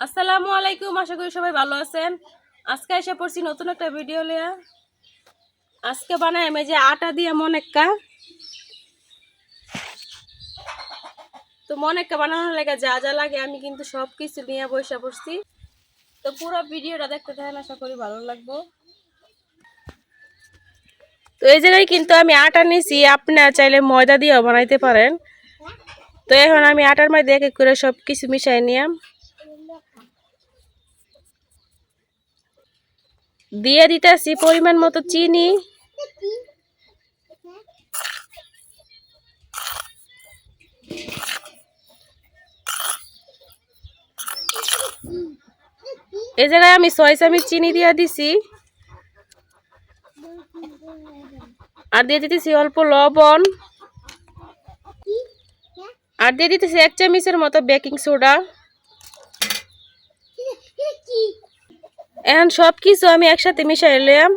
আসসালামু আলাইকুম, আশা করি সবাই ভালো আছেন। আজকে এসে পড়ছি নতুন একটা ভিডিও লিয়া আজকে বানাই আমি যে আটা দিয়ে মনেক্কা। তো মনেক্কা বানানোর লেগে যা যা লাগে আমি কিন্তু সব কিছু নিয়ে বসে পড়ছি। তো পুরো ভিডিওটা দেখতে থাকেন, আশা করি ভালো লাগবো। তো এই জায়গায় কিন্তু আমি আটা নিছি আপনারা চাইলে ময়দা দিয়েও বানাইতে পারেন। তো এখন আমি আটার মধ্যে এক এক করে সব কিছু মিশাই নিলাম। দিয়ে দিতেছি পরিমাণ মতো চিনি। এই জায়গায় আমি ছয় চামচ চিনি দিয়ে দিছি। আর দিয়ে দিতেছি অল্প লবণ। আর দিয়ে দিতেছি এক চামচের মতো বেকিং সোডা। এখন সব কিছু আমি একসাথে মিশাই এলাম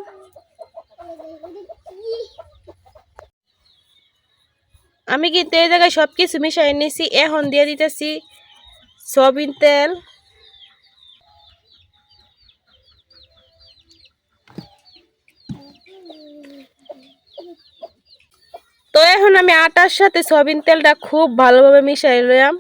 আমি কিন্তু এই জায়গায় সব কিছু মিশাই নিয়েছি এখন দিয়ে দিতেছি সয়াবিন তেল। তো এখন আমি আটার সাথে সয়াবিন তেলটা খুব ভালোভাবে মিশাই লইলাম।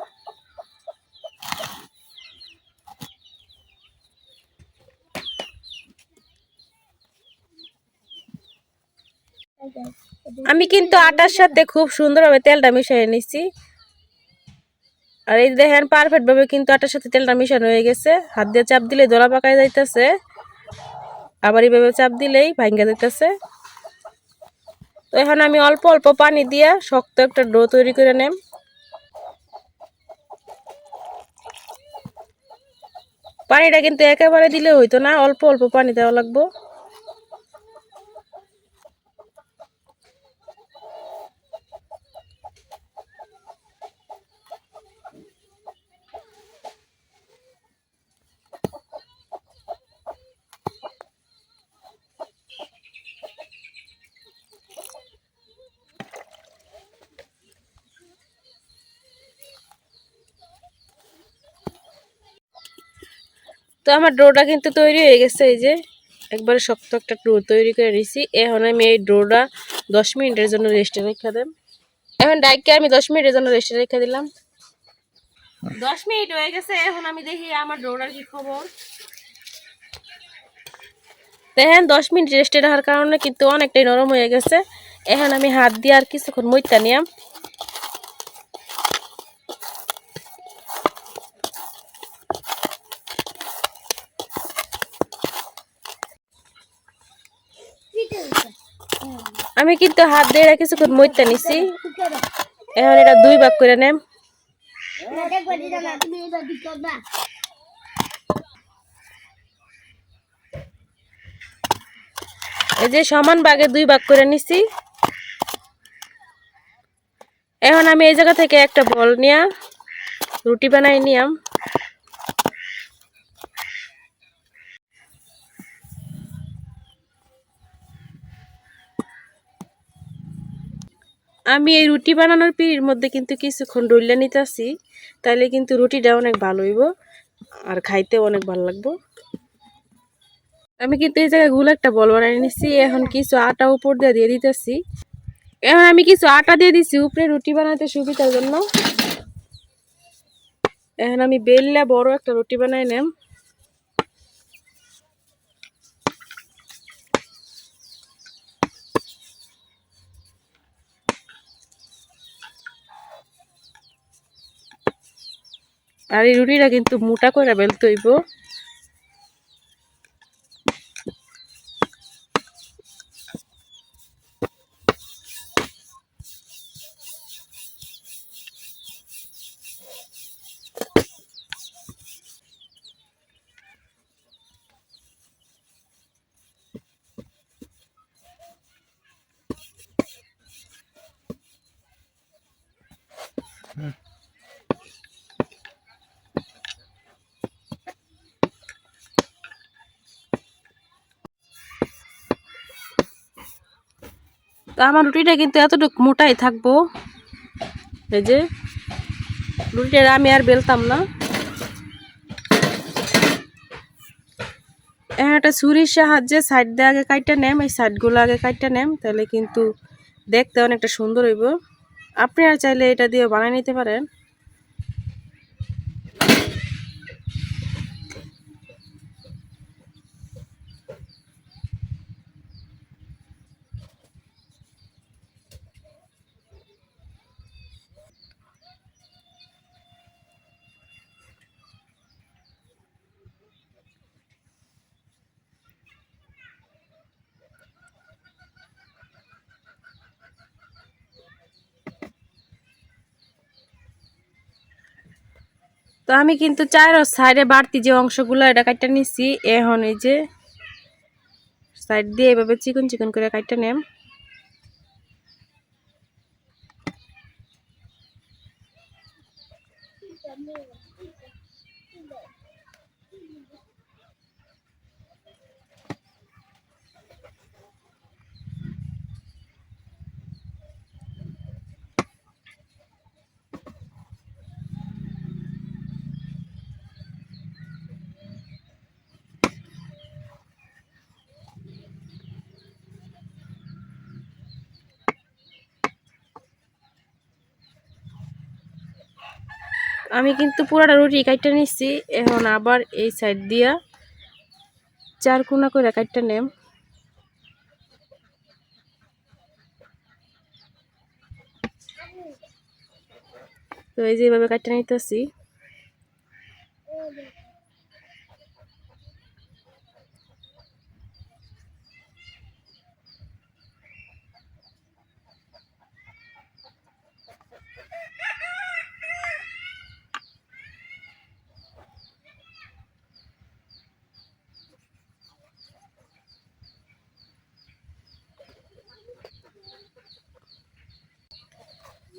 আমি কিন্তু আটার সাথে খুব সুন্দরভাবে তেলটা মিশিয়ে নিছি আর এই দেখেন পারফেক্ট ভাবে কিন্তু আটার সাথে তেলটা মিশানো হয়ে গেছে। হাত দিয়ে চাপ দিলে দোলা পাকায় যাইতেছে। আবার এইভাবে চাপ দিলেই ভাঙ্গা যাইতেছে। তো এখন আমি অল্প অল্প পানি দিয়ে শক্ত একটা ডো তৈরি করে নেম। পানিটা কিন্তু একেবারে দিলে হইতো না, অল্প অল্প পানি দেওয়া লাগবো। তো আমার ডোটা কিন্তু তৈরি হয়ে গেছে, এই যে একবারে শক্ত একটা ডো তৈরি করে নিয়েছি এখন আমি এই ডোটা দশ মিনিটের জন্য রেস্টে রেখে দেব। এখন ডাইকে আমি দশ মিনিটের জন্য রেস্টে রেখে দিলাম। দশ মিনিট হয়ে গেছে, এখন আমি দেখি আমার ডোটার কি খবর। দেখেন দশ মিনিট রেস্টে রাখার কারণে কিন্তু অনেকটাই নরম হয়ে গেছে। এখন আমি হাত দিয়ে আর কিছুক্ষণ মইতা নিয়াম। আমি কিন্তু হাত দিয়ে রেখে কিছুক্ষণ মইতা নিছি। এখন এটা দুই ভাগ করে নেম। এই যে সমান ভাগে দুই ভাগ করে নিছি। এখন আমি এই জায়গা থেকে একটা বল নিয়া রুটি বানাই নিয়াম। আমি এই রুটি বানানোর পিড়ির মধ্যে কিন্তু কিছুক্ষণ ডইলে নিতেছি তাহলে কিন্তু রুটিটা অনেক ভালো হইব আর খাইতেও অনেক ভালো লাগবো। আমি কিন্তু এই জায়গায়গুলো একটা বল বানিয়ে নিচ্ছি এখন কিছু আটা উপর দিয়ে দিয়ে দিতেছি। এখন আমি কিছু আটা দিয়ে দিচ্ছি উপরে রুটি বানাতে সুবিধার জন্য। এখন আমি বেললে বড় একটা রুটি বানাই নেম। আর এই রুটিটা কিন্তু মোটা করে বেলতে হইব। আমার রুটিটা কিন্তু এতটুকু মোটাই থাকব। এই যে, রুটিটা আমি আর বেলতাম না। একটা ছুরির সাহায্যে সাইড দিয়ে আগে কাটটা নেম, এই সাইডগুলো আগে কাটটা নেম, তাহলে কিন্তু দেখতে অনেকটা সুন্দর হইব। আর চাইলে এটা দিয়ে বানিয়ে নিতে পারেন। তো আমি কিন্তু চায়ের সাইডে বাড়তি যে অংশগুলো, এটা কাটটা নিচ্ছি এখন এই যে সাইড দিয়ে এভাবে চিকন চিকন করে কাটটা নেম। আমি কিন্তু পুরাটা রুটি কাটটা নিচ্ছি এখন আবার এই সাইড দিয়া চার কোনা করে কাটটা নেম। তো এই যে এইভাবে নিতেছি।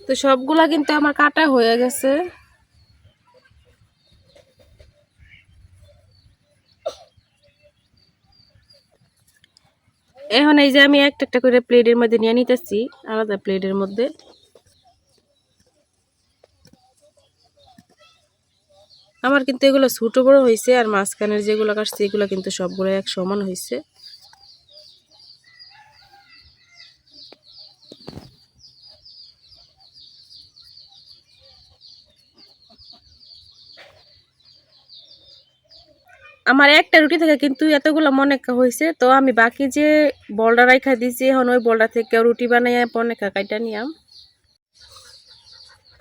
তো সবগুলা কিন্তু আমার কাটা হয়ে গেছে। এখন এই যে আমি একটা একটা করে প্লেটের মধ্যে নিয়ে নিতেছি, আলাদা প্লেটের মধ্যে। আমার কিন্তু এগুলো ছোটো বড় হয়েছে আর মাঝখানের যেগুলো কাটছে, এগুলো কিন্তু সবগুলো এক সমান হয়েছে। আমার একটা রুটি থাকে, কিন্তু এতগুলো মনে হয়েছে তো আমি বাকি যে বলটা রাইখা দিয়েছি এখন ওই বলটা থেকে রুটি বানাই পনেকা কাইটা নিয়াম।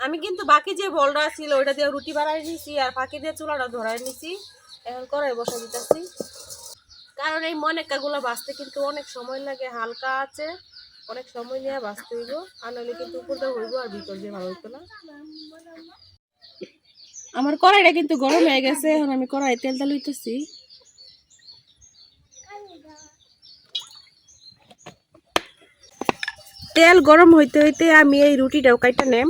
আমি কিন্তু বাকি যে বলটা ছিল, ওইটা দিয়ে রুটি বানাই নিছি, আর ফাঁকি দিয়ে চুলাটা ধরাই নিছি, এখন কড়াই বসা দিতেছি। কারণ এই মনেকাগুলো বাঁচতে কিন্তু অনেক সময় লাগে, হালকা আছে, অনেক সময় নিয়ে বাঁচতে হইব, আর নাহলে কিন্তু উপর দিয়ে হইব আর ভিতর দিয়ে ভালো হইতো না। আমার কড়াইটা কিন্তু গরম হয়ে গেছে, এখন আমি কড়াই তেলটা লইতেছি। তেল গরম হইতে হইতে আমি এই রুটিটাও কাইটা নেম।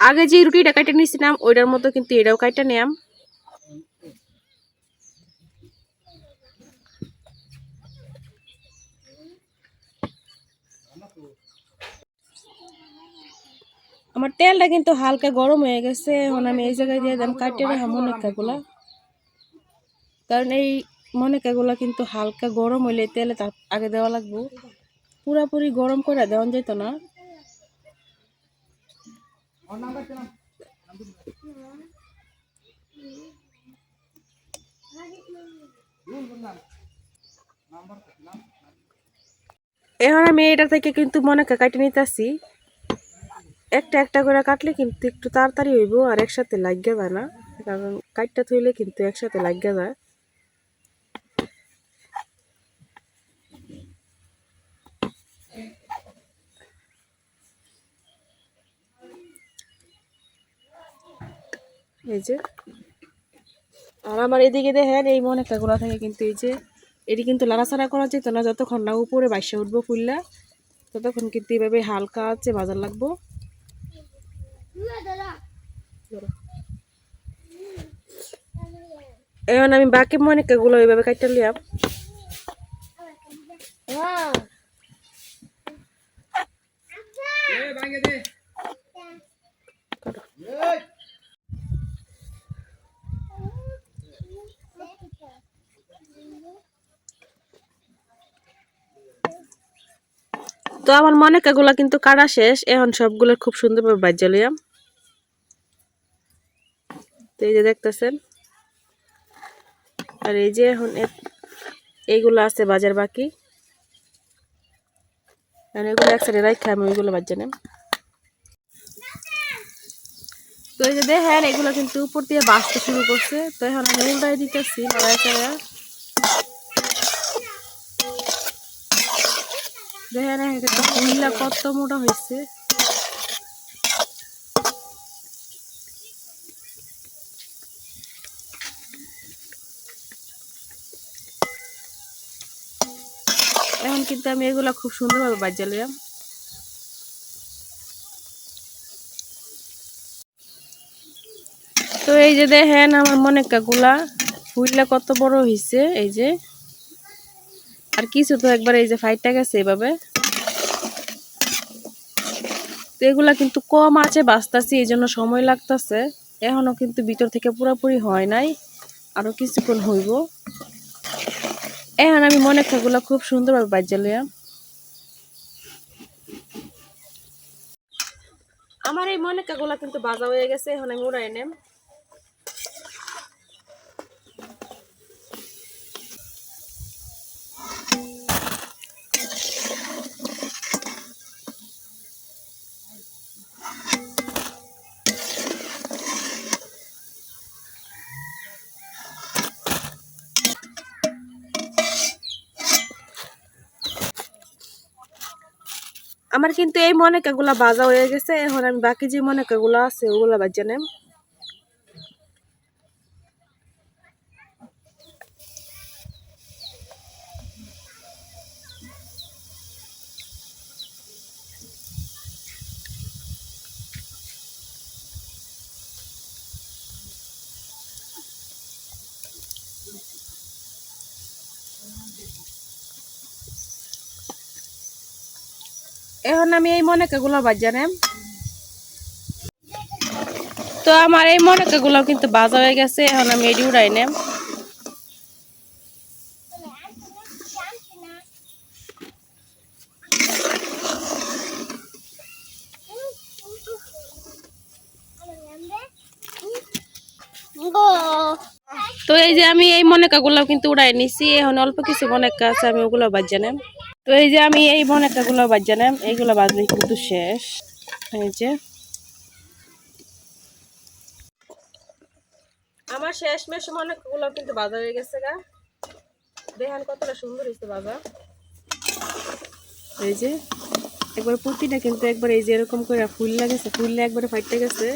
আগে যে রুটিটা কাটে নিয়েছিলাম ওইটার মতো কিন্তু এটাও কাইটা নিয়াম আমার তেলটা কিন্তু হালকা গরম হয়ে গেছে, এখন আমি এই জায়গায় দিয়ে দিলাম কাটিয়ে রাখা মনেকাগুলা কারণ এই মনেকাগুলা কিন্তু হালকা গরম হইলে তেলে তার আগে দেওয়া লাগবে। পুরাপুরি গরম করে দেওয়া যেত না। এখন আমি এটা থেকে কিন্তু মনে কাটে নিতেছি। একটা একটা করে কাটলে কিন্তু একটু তাড়াতাড়ি হইব আর একসাথে লাগিয়ে যায় না। কারণ কাটটা থইলে কিন্তু একসাথে লাগিয়ে যায় এই যে। আর আমার এদিকে দেখেন এই মনে কাগুলা থাকে কিন্তু এই যে এটি কিন্তু লাড়াচাড়া করা যেত না যতক্ষণ না উপরে বাইসে উঠবো ফুললা ততক্ষণ কিন্তু এইভাবে হালকা আছে বাজার লাগবো। এখন আমি বাকি মনে কাগুলো এইভাবে কাটতে লিয়াম। তো আমার মনে কাগুলা কিন্তু কাটা শেষ? এখন সবগুলো খুব সুন্দরভাবে বাজ্যা লিয়াম তো এই যে দেখতেছেন। আর এই যে এখন এইগুলো আছে বাজার বাকি। এগুলো এক সাইডে আমি ওইগুলো বাজ্যা নেম। তো এই যে দেখেন, এগুলো কিন্তু উপর দিয়ে বাঁচতে শুরু করছে। তো এখন আমি উল্টাই দিতেছি লড়াই দেখেন ফুলটা কত মোটা হয়েছে। এখন কিন্তু আমি এগুলা খুব সুন্দরভাবে বাজালাম তো এই যে দেখেন আমার মনে কাগুলা ফুলটা কত বড় হয়েছে এই যে। আর কিছু তো একবার এই যে ফাইটটা গেছে এভাবে। তো এগুলা কিন্তু কম আছে, বাঁচতেছি এই জন্য সময় লাগতেছে। এখনও কিন্তু ভিতর থেকে পুরোপুরি হয় নাই, আরও কিছুক্ষণ হইব। এখন আমি মনে খাগুলা খুব সুন্দরভাবে বাজ্যালিয়াম আমার এই মনে কাগুলা কিন্তু বাজা হয়ে গেছে, এখন আমি উড়াই নেম। আমার কিন্তু এই মনে মনেকাগুলা বাজা হয়ে গেছে, এখন আমি বাকি যে মনে মনেকাগুলো আছে, ওগুলা বাজা নেম এখন আমি এই মনেকাগুলো বাজা নেম তো আমার এই মনেকাগুলো কিন্তু বাজা হয়ে গেছে, এখন আমি এটি উড়াই নেম তো এই যে আমি এই মনেকাগুলো কিন্তু উড়াই নিছি, এখন অল্প কিছু মনেকা আছে, আমি ওগুলো বাজা নেম তো এই যে আমি এই মনেকাগুলো বাজা নেম এইগুলো বাজলে কিন্তু শেষ। এই যে। আমার শেষ মেশ মনেকাগুলো কিন্তু বাজা হয়ে গেছে গা। দেখেন কতটা সুন্দর হয়েছে বাজা। এই যে। একবার প্রতিটা কিন্তু একবার এই যে এরকম করে ফুল লাগেছে ফুললে একবারে ফাইটে গেছে।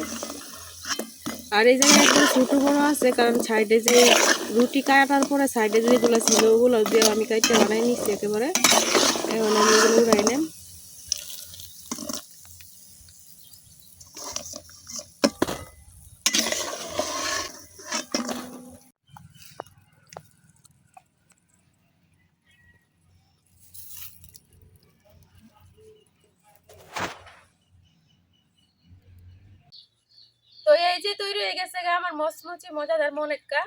আর এই জায়গায় একদম ছোটো বড়ো আছে, কারণ সাইডে যে রুটি কাটার পরে সাইডে যেগুলো ছিল ওগুলো দিয়ে আমি কাইটে বানাই নিচ্ছি একেবারে। এখন আমি ওগুলো উড়াই যে তৈরি হয়ে গেছে গা, আমার মচমচি, মজাদার মনেকা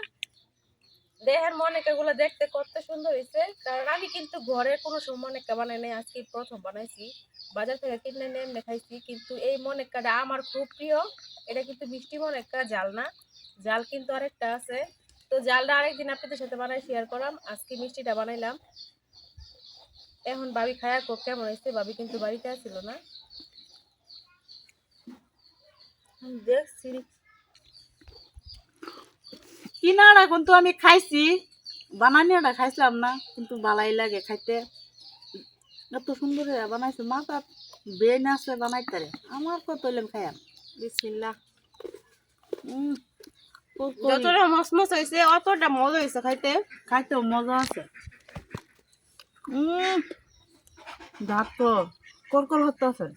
দেহের মনেকা গুলো দেখতে কত সুন্দর হয়েছে। কারণ আমি কিন্তু ঘরে কোনো সময় মনেকা বানাই নাই আজকে প্রথম বানাইছি। বাজার থেকে কিনে নিয়ে এমনি খাইছি। কিন্তু এই মনেকাটা আমার খুব প্রিয়। এটা কিন্তু মিষ্টি মনেকা জাল না। জাল কিন্তু আরেকটা আছে। তো জালটা আরেকদিন আপনাদের সাথে বানাই শেয়ার করলাম আজকে মিষ্টিটা বানাইলাম। এখন ভাবি খায়া কোক কেমন হয়েছে? ভাবি কিন্তু বাড়িতে আসছিল না। দেখছি। কিনাটা কিন্তু আমি খাইছি। বানানিয়াটা খাইছিলাম না কিন্তু বালাই লাগে খাইতে। এত সুন্দর বানাইছে মাথা ব্রেন আছে বানাইতে আমার কত হইলাম খাইয়াম। কুরকুরি। যতটা মসমস হয়েছে অতটা মজা হয়েছে খাইতে। খাইতেও মজা আছে। দাঁত তো হতে আছে?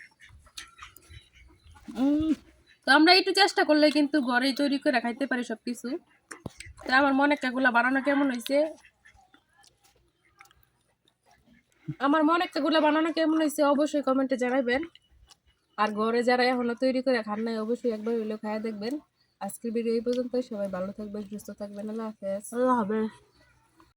তো আমরা একটু চেষ্টা করলে কিন্তু ঘরেই তৈরি করে খাইতে পারি সব কিছু তো আমার মনে কাগুলা বানানো কেমন হয়েছে আমার মনে কাগুলা বানানো কেমন হয়েছে অবশ্যই কমেন্টে জানাবেন আর ঘরে যারা এখনও তৈরি করে খান নাই, অবশ্যই একবার হইলেও খায়া দেখবেন। আজকের ভিডিও এই পর্যন্ত সবাই ভালো থাকবেন, সুস্থ থাকবেন। আল্লাহ হাফেজ। আল্লাহ হাফেজ।